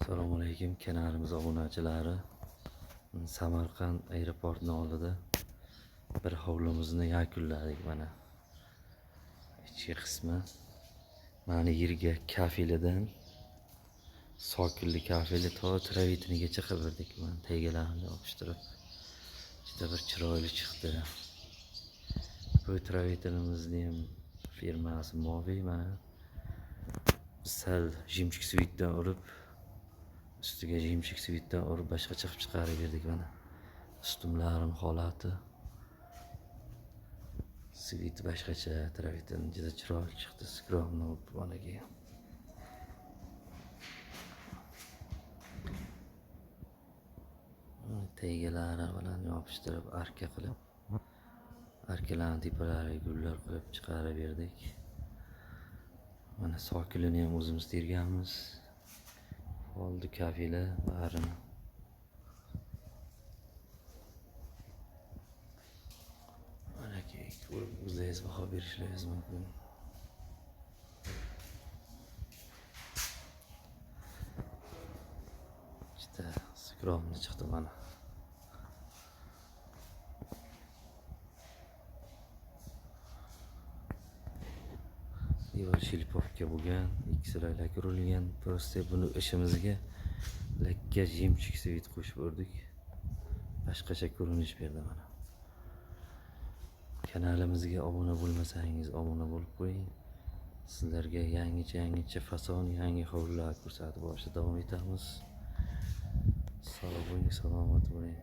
assalomu alaykum kanalimiz obunachilari samarqand aeroportini oldida bir hovlimizni yakunladik mana. İchki qismi mana yerga kafelidan sokilli kafeli to travitinigacha qildirdik mana tegalarini yopishtirib juda bir chiroyli chiqdi. Bu travitinimizni ham firmasi moviy mana sal jimchik svitdan urib ustiga jimchik svitdan urib boshqacha qilib chiqarib berdik mana. Ustumlarim holati. Svit boshqacha travitin juda chiroyli chiqdi skromno bo'lib bolaligi tegalari bilan yopishtirib arka qilib arkalarni tepalariga gullar qilib chiqarib berdik mana sokilini ham o'zimiz terganmiz. oldu kafile varım. Alakik vurup uzayız baka bir işle yazmak benim. İşte scroll'umda çıktı bana. Ivan Shilipovga bo'lgan ikkisi lak urilgan просто buni ishimizga lakka jemchik svit qo'shib urdik. Boshqacha ko'rinish berdi mana. Kanalimizga obuna bo'lmasangiz obuna bo'lib qo'ying. Sizlarga yangicha yangicha fason yangi hovlilar ko'rsatib borishda davom etamiz. Sog' bo'ling salomat bo'ling.